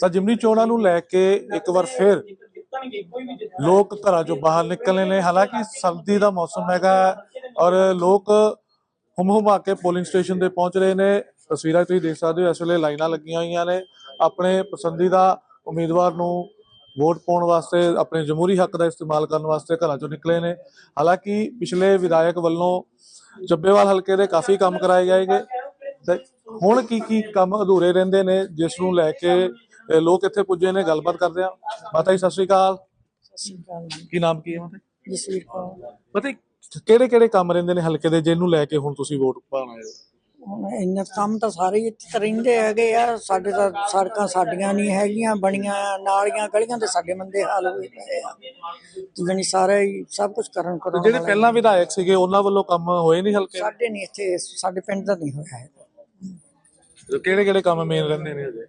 ਤਾਂ ਜਿਮਨੀ ਚੋਣਾਂ ਨੂੰ ਲੈ ਕੇ ਇੱਕ ਵਾਰ ਫਿਰ ਲੋਕ ਘਰਾਂ ਚੋਂ ਬਾਹਰ ਨਿਕਲਣੇ ਨੇ। ਹਾਲਾਂਕਿ ਸਰਦੀ ਦਾ ਮੌਸਮ ਹੈਗਾ ਔਰ ਲੋਕ ਹੁਮ ਕੇ ਪੋਲਿੰਗ ਸਟੇਸ਼ਨ ਤੇ ਪਹੁੰਚ ਰਹੇ ਨੇ। ਤਸਵੀਰਾਂ ਤੁਸੀਂ ਦੇਖ ਸਕਦੇ ਹੋ, ਇਸ ਵੇਲੇ ਲਾਈਨਾਂ ਲੱਗੀਆਂ ਹੋਈਆਂ ਨੇ। ਆਪਣੇ ਪਸੰਦੀਦਾ ਉਮੀਦਵਾਰ ਨੂੰ ਵੋਟ ਪਾਉਣ ਵਾਸਤੇ, ਆਪਣੇ ਜਮਹੂਰੀ ਹੱਕ ਦਾ ਇਸਤੇਮਾਲ ਕਰਨ ਵਾਸਤੇ ਘਰਾਂ ਚੋਂ ਨਿਕਲੇ ਨੇ। ਹਾਲਾਂਕਿ ਪਿਛਲੇ ਵਿਧਾਇਕ ਵੱਲੋਂ ਚੱਬੇਵਾਲ ਹਲਕੇ ਦੇ ਕਾਫੀ ਕੰਮ ਕਰਾਏ ਗਏ ਤੇ ਹੁਣ ਕੀ ਕੀ ਕੰਮ ਅਧੂਰੇ ਰਹਿੰਦੇ ਨੇ, ਜਿਸ ਨੂੰ ਲੈ ਕੇ ਇਹ ਲੋਕ ਇੱਥੇ ਪੁੱਜੇ ਨੇ ਗੱਲਬਾਤ ਕਰਦੇ ਆ। ਮਾਤਾ ਜੀ ਸਤਿ ਸ਼੍ਰੀ ਅਕਾਲ। ਕੀ ਨਾਮ ਕੀ ਹੈ ਮਾਤਾ ਜੀ? ਜਸਵੀਰ ਕੌਰ ਪਤਾ ਕਿਹੜੇ ਕਿਹੜੇ ਕੰਮ ਰਹਿੰਦੇ ਨੇ ਹਲਕੇ ਦੇ ਜਿਹਨੂੰ ਲੈ ਕੇ ਹੁਣ ਤੁਸੀਂ ਵੋਟ ਪਾਉਣ ਆਏ ਹੋ? ਹੁਣ ਇੰਨਾ ਕੰਮ ਤਾਂ ਸਾਰੇ ਹੀ ਇੱਥੇ ਰਹਿੰਦੇ ਹੈਗੇ ਆ। ਸਾਡੇ ਤਾਂ ਸੜਕਾਂ ਸਾਡੀਆਂ ਨਹੀਂ ਹੈਗੀਆਂ ਬਣੀਆਂ ਨਾਲੀਆਂ ਗਲੀਆਂ ਤੇ ਸਾਡੇ ਮੰਦੇ ਹਾਲ ਹੋਏ ਪਏ ਆ। ਜਣੀ ਸਾਰੇ ਹੀ ਸਭ ਕੁਝ ਕਰਨ ਕਰਾਉਣ ਜਿਹੜੇ। ਪਹਿਲਾਂ ਵਿਧਾਇਕ ਸੀਗੇ ਉਹਨਾਂ ਵੱਲੋਂ ਕੰਮ ਹੋਏ ਨਹੀਂ ਹਲਕੇ ਸਾਡੇ ਨਹੀਂ ਇੱਥੇ ਸਾਡੇ ਪਿੰਡ ਦਾ ਨਹੀਂ ਹੋਇਆ ਹੈ ਦੇ ਕਿਹੜੇ ਕਿਹੜੇ ਕੰਮ ਮੇਨ ਰਹਿੰਦੇ ਨੇ ਅਜੇ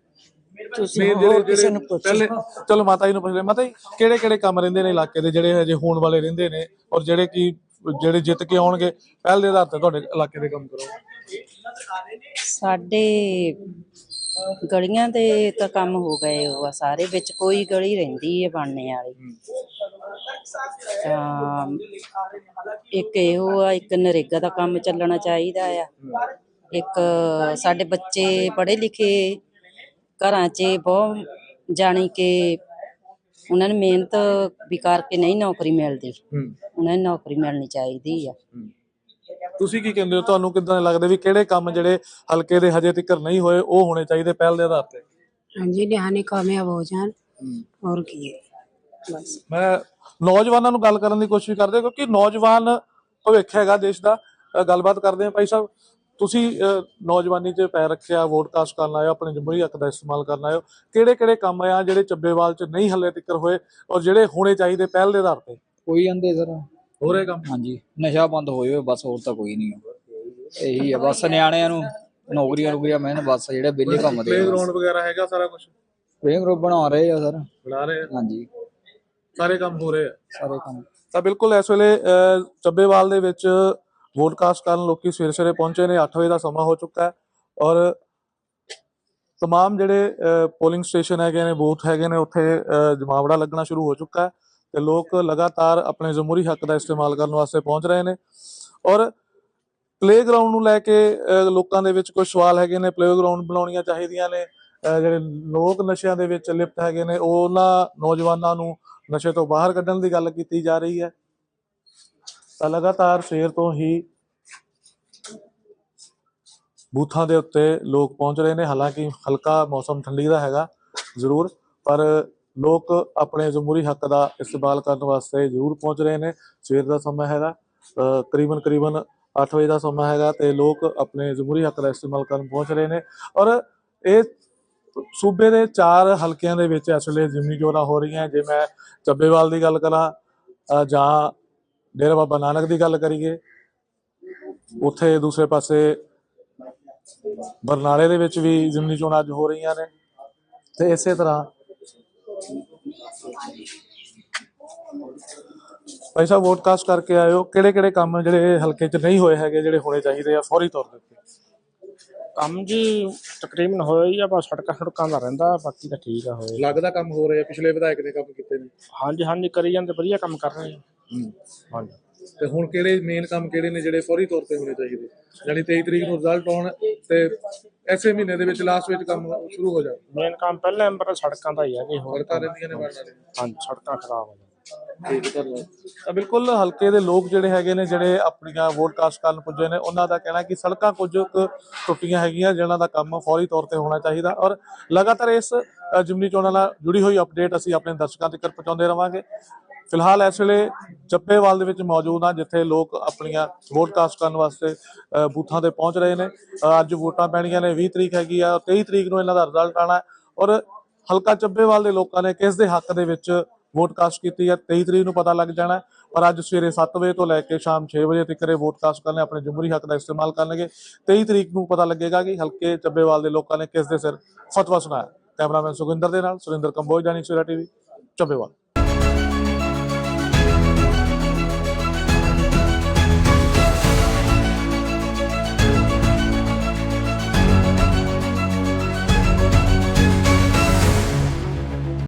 ਤੁਸੀਂ ਹੋਰ ਕਿਸੇ ਨੂੰ ਪੁੱਛ। ਪਹਿਲੇ ਚਲੋ ਮਾਤਾ ਜੀ ਨੂੰ ਪੁੱਛ ਲੈ ਮਾਤਾ ਜੀ ਕਿਹੜੇ ਕਿਹੜੇ ਕੰਮ ਰਹਿੰਦੇ ਨੇ ਇਲਾਕੇ ਦੇ ਜਿਹੜੇ ਹਜੇ ਹੋਣ ਵਾਲੇ ਰਹਿੰਦੇ ਨੇ? ਔਰ ਜਿਹੜੇ ਕੀ ਜਿਹੜੇ ਜਿੱਤ ਕੇ ਆਉਣਗੇ ਪਹਿਲ ਦੇ ਆਧਾਰ ਤੇ ਤੁਹਾਡੇ ਇਲਾਕੇ ਦੇ ਕੰਮ ਕਰੋ। ਸਾਡੇ ਗਲੀਆਂ ਦੇ ਤਾਂ ਕੰਮ ਹੋ ਗਏ ਉਹ ਆ ਸਾਰੇ ਵਿੱਚ ਕੋਈ ਗਲੀ ਰਹਿੰਦੀ ਹੈ ਬਣਨੇ ਵਾਲੀ। ਤਾਂ ਇੱਕ ਇਹੋ ਆ ਇੱਕ ਨਰੇਗਾ ਦਾ ਕੰਮ ਚੱਲਣਾ ਚਾਹੀਦਾ ਆ। ਇੱਕ ਸਾਡੇ ਬੱਚੇ ਪੜ੍ਹੇ ਲਿਖੇ ਘਰਾਂ 'ਚ ਬਹੁਤ ਜਾਣੀ ਕਿ ਉਹਨਾਂ ਨੂੰ ਮਿਹਨਤ ਵੀ ਕਰਕੇ ਨਹੀਂ ਨੌਕਰੀ ਮਿਲਦੀ। ਹੂੰ। ਉਹਨਾਂ ਨੂੰ ਨੌਕਰੀ ਮਿਲਣੀ ਚਾਹੀਦੀ ਆ। ਤੁਸੀਂ ਕੀ ਕਹਿੰਦੇ ਹੋ? ਤੁਹਾਨੂੰ ਕਿਦਾਂ ਲੱਗਦਾ ਵੀ ਕਿਹੜੇ ਕੰਮ ਜਿਹੜੇ ਹਲਕੇ ਦੇ ਹਜੇ ਤੱਕ ਨਹੀਂ ਹੋਏ ਉਹ ਹੋਣੇ ਚਾਹੀਦੇ ਪਹਿਲ ਦੇ ਆਧਾਰ ਤੇ? ਹਾਂਜੀ ਨਿਹਾਨੇ ਕਾਮਯਾਬ ਹੋ ਜਾਣ। ਹੋਰ ਕੀ ਹੈ? ਬਸ। ਮੈਂ ਨੌਜਵਾਨਾਂ ਨੂੰ ਗੱਲ ਕਰਨ ਦੀ ਕੋਸ਼ਿਸ਼ ਕਰਦੇ ਹਾਂ ਕਿਉਂਕਿ ਨੌਜਵਾਨ ਭਵਿੱਖ ਹੈਗਾ ਦੇਸ਼ ਦਾ। ਅ, ਗੱਲਬਾਤ ਕਰਦੇ ਹਾਂ ਭਾਈ ਸਾਹਿਬ। ਤੁਸੀਂ ਨੌਜਵਾਨੀ 'ਚ ਪੈਰ ਰੱਖਿਆ ਵੋਟ ਕਾਸਟ ਕਰਨ ਹੋ ਆਪਣੇ ਜਮਹੂਰੀ ਹੱਕ ਦਾ ਇਸਤੇਮਾਲ ਕਰਨ ਹੋ ਕਿਹੜੇ ਕਿਹੜੇ ਕੰਮ ਆ ਜਿਹੜੇ ਚੱਬੇਵਾਲ 'ਚ ਨਹੀਂ ਹੱਲੇ ਤੱਕ ਹੋਏ ਔਰ ਜਿਹੜੇ ਹੋਣੇ ਚਾਹੀਦੇ ਪਹਿਲ ਦੇ ਆਧਾਰ ਤੇ? ਕੋਈ ਜਾਂਦੇ ਸਰ ਹੋ ਰਹੇ ਕੰਮ? ਹਾਂਜੀ ਨਸ਼ਾ ਬੰਦ ਹੋਏ ਹੋਏ ਬਸ ਹੋਰ ਤਾਂ ਕੋਈ ਨਹੀਂ ਇਹੀ ਆ ਬਸ ਨਿਆਣਿਆਂ ਨੂੰ ਨੌਕਰੀਆਂ ਨੌਕਰੀਆਂ ਮੈਂ ਬਸ ਜਿਹੜੇ ਵਿਹਲੇ ਘੁੰਮਦੇ ਪਲੇ ਗਰਾਊਂਡ ਵਗੈਰਾ ਹੈਗਾ ਸਾਰਾ ਕੁਝ ਪ੍ਰੇਮ ਗਰੁੱਪ ਬਣਾ ਰਹੇ ਆ ਸਰ। ਬਣਾ ਰਹੇ ਆ? ਹਾਂਜੀ। ਸਾਰੇ ਕੰਮ ਹੋ ਰਹੇ ਆ? ਸਾਰੇ ਕੰਮ। ਤਾਂ ਬਿਲਕੁਲ ਇਸ ਵੇਲੇ ਚੱਬੇਵਾਲ ਦੇ ਵਿੱਚ ਵੋਟ ਕਾਸਟ ਕਰਨ ਲੋਕੀ ਸਵੇਰੇ ਸਵੇਰੇ ਪਹੁੰਚੇ ਨੇ 8 ਵਜੇ ਦਾ ਸਮਾਂ ਹੋ ਚੁੱਕਾ ਹੈ ਔਰ तमाम ਜਿਹੜੇ ਪੋਲਿੰਗ ਸਟੇਸ਼ਨ ਹੈਗੇ ਨੇ ਬੂਥ ਹੈਗੇ ਨੇ ਉੱਥੇ ਅ, ਜਮਾਵੜਾ ਲੱਗਣਾ ਸ਼ੁਰੂ ਹੋ ਚੁੱਕਾ ਹੈ ਤੇ ਲੋਕ ਲਗਾਤਾਰ ਆਪਣੇ ਜਮਹੂਰੀ ਹੱਕ ਦਾ ਇਸਤੇਮਾਲ ਕਰਨ ਵਾਸਤੇ ਪਹੁੰਚ ਰਹੇ ਨੇ ਔਰ ਪਲੇਗਰਾਉਂਡ ਨੂੰ ਲੈ ਕੇ ਅ, ਲੋਕਾਂ ਦੇ ਵਿੱਚ ਕੁਝ ਸਵਾਲ ਹੈਗੇ ਨੇ ਪਲੇਗਰਾਉਂਡ ਬਣਾਉਣੀਆਂ ਚਾਹੀਦੀਆਂ ਨੇ ਅ, ਜਿਹੜੇ ਲੋਕ ਨਸ਼ਿਆਂ ਦੇ ਵਿੱਚ ਲਿਪਤ ਹੈਗੇ ਨੇ ਉਹ ਉਹਨਾਂ ਨੌਜਵਾਨਾਂ ਨੂੰ ਨਸ਼ੇ ਤੋਂ ਬਾਹਰ ਕੱਢਣ ਦੀ ਗੱਲ ਕੀਤੀ ਜਾ ਰਹੀ ਹੈ ਤਾਂ ਲਗਾਤਾਰ ਸਵੇਰ ਤੋਂ ਹੀ ਬੂਥਾਂ ਦੇ ਉੱਤੇ ਲੋਕ ਪਹੁੰਚ ਰਹੇ ਨੇ। ਹਾਲਾਂਕਿ ਹਲਕਾ ਮੌਸਮ ਠੰਡੀ ਦਾ ਹੈਗਾ, ਜ਼ਰੂਰ, ਪਰ ਲੋਕ ਆਪਣੇ ਜਮਹੂਰੀ ਹੱਕ ਦਾ ਇਸਤੇਮਾਲ ਕਰਨ ਵਾਸਤੇ ਜ਼ਰੂਰ ਪਹੁੰਚ ਰਹੇ ਨੇ। ਸਵੇਰ ਦਾ ਸਮਾਂ ਹੈਗਾ ਕਰੀਬਨ ਕਰੀਬਨ 8 ਵਜੇ ਦਾ ਸਮਾਂ ਹੈਗਾ ਤੇ ਲੋਕ ਆਪਣੇ ਜਮਹੂਰੀ ਹੱਕ ਦਾ ਇਸਤੇਮਾਲ ਕਰਨ ਪਹੁੰਚ ਰਹੇ ਨੇ। ਔਰ ਇਹ ਸੂਬੇ ਦੇ ਚਾਰ ਹਲਕਿਆਂ ਦੇ ਵਿੱਚ ਇਸ ਵੇਲੇ ਜ਼ਿਮਨੀ ਚੋਣਾਂ ਹੋ ਰਹੀਆਂ ਜੇ ਮੈਂ ਚੱਬੇਵਾਲ ਦੀ ਗੱਲ ਕਰਾਂ ਜਾਂ ਡੇਰਾ ਬਾਬਾ ਨਾਨਕ ਦੀ ਗੱਲ ਕਰੀਏ ਉੱਥੇ ਦੂਸਰੇ ਪਾਸੇ ਬਰਨਾਲੇ ਦੇ ਵਿੱਚ ਵੀ ਜ਼ਿਮਨੀ ਚੋਣਾਂ ਅੱਜ ਹੋ ਰਹੀਆਂ ਨੇ ਤੇ ਇਸੇ ਤਰ੍ਹਾਂ ਭਾਈ ਸਾਹਿਬ ਵੋਟ ਕਾਸਟ ਕਰਕੇ ਆਇਓ ਕਿਹੜੇ ਕਿਹੜੇ ਕੰਮ ਜਿਹੜੇ ਹਲਕੇ 'ਚ ਨਹੀਂ ਹੋਏ ਹੈਗੇ ਜਿਹੜੇ ਹੋਣੇ ਚਾਹੀਦੇ ਆ ਫੌਰੀ ਤੌਰ ਤੇ ਕੰਮ ਜੀ ਤਕਰੀਬਨ ਹੋਇਆ ਹੀ ਆ ਬਸ ਸੜਕਾਂ ਸੜਕਾਂ ਦਾ ਰਹਿੰਦਾ ਬਾਕੀ ਤਾਂ ਠੀਕ ਆ ਹੋਏ। ਲੱਗਦਾ ਕੰਮ ਹੋ ਰਿਹਾ ਪਿਛਲੇ ਵਿਧਾਇਕ ਨੇ ਕੰਮ ਕੀਤੇ ਨੇ। ਹਾਂਜੀ ਹਾਂਜੀ ਕਰੀ ਜਾਂਦੇ ਵਧੀਆ ਕੰਮ ਕਰ ਰਹੇ ਆ। ਹਾਂਜੀ। ਤੇ ਹੁਣ ਕਿਹੜੇ ਮੇਨ ਕੰਮ ਕਿਹੜੇ ਨੇ ਜਿਹੜੇ ਫੌਰੀ ਤੌਰ ਤੇ ਹੋਣੇ ਚਾਹੀਦੇ? ਯਾਨੀ 23 ਤਰੀਕ ਨੂੰ ਰਿਜ਼ਲਟ ਆਉਣ ਤੇ ਐਸੇ ਮਹੀਨੇ ਦੇ ਵਿੱਚ ਲਾਸਟ ਵਿੱਚ ਕੰਮ ਸ਼ੁਰੂ ਹੋ ਜਾਵੇ ਮੇਨ ਕੰਮ ਪਹਿਲੇ ਨੰਬਰ ਸੜਕਾਂ ਦਾ ਹੀ ਹੈ ਜੀ ਹੋਰ ਸੜਕਾਂ ਰਹਿੰਦੀਆਂ ਨੇ ਬਣਨ ਹਾਂਜੀ ਸੜਕਾਂ ਖਰਾਬ ਆ ਤਾਂ ਬਿਲਕੁਲ ਹਲਕੇ ਦੇ ਲੋਕ ਜਿਹੜੇ ਹੈਗੇ ਨੇ ਜਿਹੜੇ ਆਪਣੀਆਂ ਵੋਟ ਕਾਸਟ ਕਰਨ ਪੁੱਜੇ ਨੇ ਉਹਨਾਂ ਦਾ ਕਹਿਣਾ ਕਿ ਸੜਕਾਂ ਕੁਝ ਕੁ ਟੁੱਟੀਆਂ ਹੈਗੀਆਂ ਜਿਨ੍ਹਾਂ ਦਾ ਕੰਮ ਫੌਰੀ ਤੌਰ ਤੇ ਹੋਣਾ ਚਾਹੀਦਾ। ਔਰ ਲਗਾਤਾਰ ਇਸ ਜ਼ਿਮਨੀ ਚੋਣਾਂ ਨਾਲ ਜੁੜੀ ਹੋਈ ਅਪਡੇਟ ਅਸੀਂ ਆਪਣੇ ਦਰਸ਼ਕਾਂ ਤੱਕ ਪਹੁੰਚਾਉਂਦੇ ਰਵਾਂਗੇ। ਫਿਲਹਾਲ ਇਸ ਵੇਲੇ ਚੱਪੇਵਾਲ ਦੇ ਵਿੱਚ ਮੌਜੂਦ ਹਾਂ, ਜਿੱਥੇ ਲੋਕ ਆਪਣੀਆਂ ਵੋਟ ਕਾਸਟ ਕਰਨ ਵਾਸਤੇ ਬੂਥਾਂ ਤੇ ਪਹੁੰਚ ਰਹੇ ਨੇ। ਅੱਜ ਵੋਟਾਂ ਪੈਣੀਆਂ ਨੇ 20 ਤਰੀਕ ਹੈਗੀ ਆ 23 ਤਰੀਕ ਨੂੰ ਇਹਨਾਂ ਦਾ ਰਿਜ਼ਲਟ ਆਣਾ ਔਰ ਹਲਕਾ ਚੱਬੇਵਾਲ ਦੇ ਲੋਕਾਂ ਨੇ ਕਿਸ ਦੇ ਹੱਕ ਦੇ ਵਿੱਚ ਵੋਟ ਕਾਸਟ ਕੀਤੀ ਹੈ? 23 ਤਰੀਕ ਨੂੰ ਪਤਾ ਲੱਗ ਜਾਣਾ ਹੈ। ਪਰ ਅੱਜ ਸਵੇਰੇ 7 ਵਜੇ ਤੋਂ ਲੈ ਕੇ ਸ਼ਾਮ 6 ਵਜੇ ਤੱਕ ਇਹ ਵੋਟ ਕਾਸਟ ਕਰਨੇ ਆਪਣੇ ਜਮਹੂਰੀ ਹੱਕ ਦਾ ਇਸਤੇਮਾਲ ਕਰਨਗੇ। 23 ਤਰੀਕ ਨੂੰ ਪਤਾ ਲੱਗੇਗਾ ਕਿ ਹਲਕੇ ਚੱਬੇਵਾਲ ਦੇ ਲੋਕਾਂ ਨੇ ਕਿਸ ਦੇ ਸਿਰ ਫਤਵਾ ਸੁਣਾਇਆ। ਕੈਮਰਾਮੈਨ ਸੁਖਿੰਦਰ ਦੇ ਨਾਲ ਸੁਰਿੰਦਰ ਕੰਬੋਜ, ਜਾਨੀ ਸਵੇਰਾ ਟੀਵੀ ਚੱਬੇਵਾਲ